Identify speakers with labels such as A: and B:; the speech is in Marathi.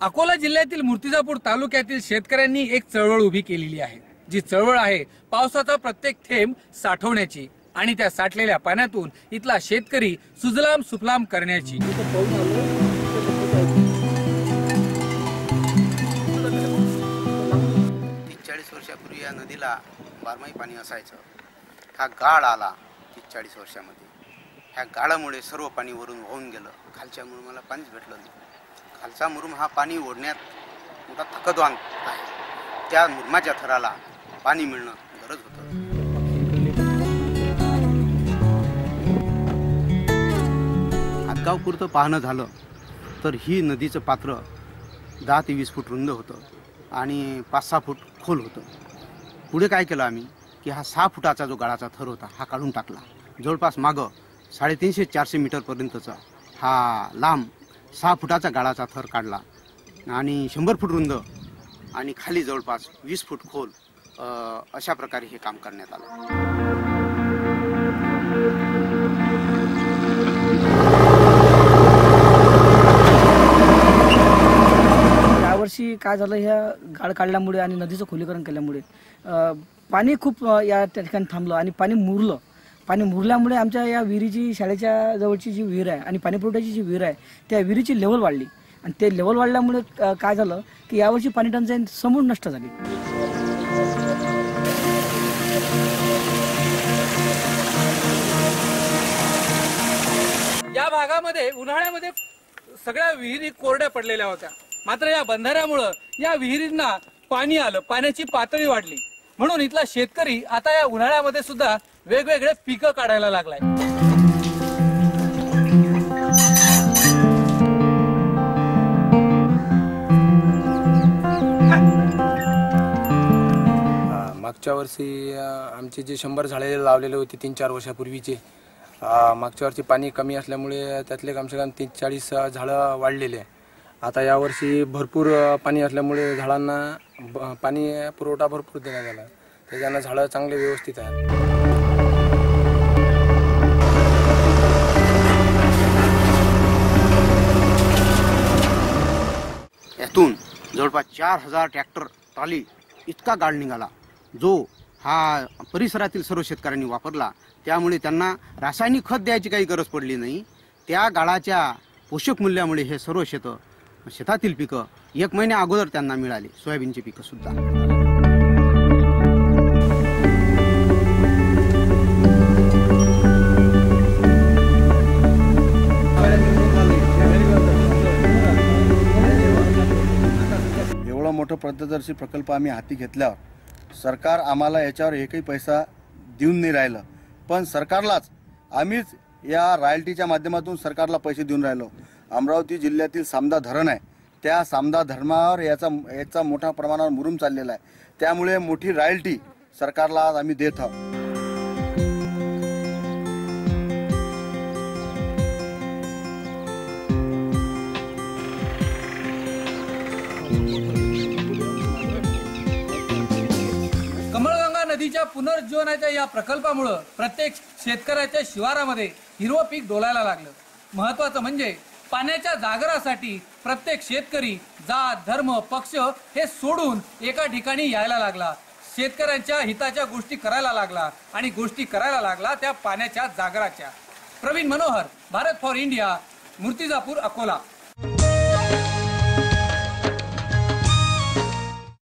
A: अकोला जिल्ह्यातील मूर्तिजापूर तालुक्यातील शेतकऱ्यांनी एक चळवळ उभी केलेली आहे. जी चळवळ आहे पावसाचा प्रत्येक थेंब साठवण्याची आणि त्या साठलेल्या पाण्यातून इथला शेतकरी सुजलाम सुफलाम करण्याची.
B: तीस चाळीस वर्षापूर्वी या नदीला बारमाही पाणी असायचं. हा गाळ आला तीस चाळीस वर्षामध्ये. ह्या गाळामुळे सर्व पाणी वरून वाहून गेलं. खालच्यामुळे मला पाणीच भेटलं नाही. खालचा मुरुम हा पाणी ओढण्यात मोठा ताकदवान आहे. त्या मुरमाच्या थराला पाणी मिळणं गरज होतं. हातगावपुरतं पाहणं झालं तर ही नदीचं पात्र दहा ते वीस फूट रुंद होतं आणि पाच सहा फूट खोल होतं. पुढे काय केलं आम्ही? की हा सहा फुटाचा जो गाळाचा थर होता हा काढून टाकला. जवळपास मागं साडेतीनशे चारशे मीटरपर्यंतचा हा लांब सहा फुटाचा गाळाचा थर काढला आणि शंभर फूट रुंद आणि खाली जवळपास वीस फूट खोल अशा प्रकारे हे काम करण्यात आलं.
C: यावर्षी काय झालं ह्या गाळ काढल्यामुळे आणि नदीचं खोलीकरण केल्यामुळे पाणी खूप या त्या ठिकाणी थांबलं आणि पाणी मुरलं. पाणी मुरल्यामुळे आमच्या या विहिरीची शाळेच्या जवळची जी विहीर आहे आणि पाणी पुरवठ्याची जी विहीर आहे त्या विहिरीची लेवल वाढली. आणि ते लेवल वाढल्यामुळे काय झालं की यावर्षी पाणी टंचाई समूळ नष्ट झाली.
A: या भागामध्ये उन्हाळ्यामध्ये सगळ्या विहिरी कोरड्या पडलेल्या होत्या. मात्र या बंधाऱ्यामुळं या विहिरींना पाणी आलं पाण्याची पातळी वाढली. म्हणून इथला शेतकरी आता या उन्हाळ्यामध्ये सुद्धा वेगवेगळे पिकं काढायला लागलाय.
D: मागच्या वर्षी आमचे जे शंभर झाडे लावलेले होते तीन चार वर्षापूर्वीचे मागच्या वर्षी पाणी कमी असल्यामुळे त्यातले कमसे कम तीन चाळीस झाडं वाढलेले. आहे आता यावर्षी भरपूर पाणी असल्यामुळे झाडांना ब- पाणी पुरवठा भरपूर देण्यात आला. त्याच्यानं झाडं चांगले व्यवस्थित आहेत.
B: जवळपास चार हजार ट्रॅक्टर ट्रॉली इतका गाळ निघाला. जो हा परिसरातील सर्व शेतकऱ्यांनी वापरला त्यामुळे त्यांना रासायनिक खत द्यायची काही गरज पडली नाही. त्या गाळाच्या पोषक मूल्यामुळे हे सर्व शेतं शेतातील पिकं एक महिन्या अगोदर त्यांना मिळाली. सोयाबीनची पिकं
E: पथदर्शी प्रकल्प आम्ही हाती घेतल्यावर सरकार आम्हाला याच्यावर एकही पैसा देऊन नाही राहिलं. पण सरकारलाच आम्हीच या रॉयल्टीच्या माध्यमातून सरकारला पैसे देऊन राहिलो. अमरावती जिल्ह्यातील सामदा धरण आहे. त्या सामदा धरणावर याचा याचा मोठ्या प्रमाणावर मुरूम चाललेला आहे. त्यामुळे मोठी रॉयल्टी सरकारला आज आम्ही देत आहोत.
A: कमळगंगा नदीच्या पुनर्जीवनाच्या या प्रकल्पामुळं प्रत्येक शेतकऱ्याच्या शिवारामध्ये हिरवं पीक डोलायला लागलं. महत्वाचं म्हणजे पाण्याच्या जागरासाठी प्रत्येक शेतकरी जात धर्म पक्ष हे सोडून एका ठिकाणी यायला लागला. शेतकऱ्यांच्या हिताच्या गोष्टी करायला लागला आणि गोष्टी करायला लागला त्या पाण्याच्या जागराच्या. Pravin Manohar Bharat for India Murtijapur Akola.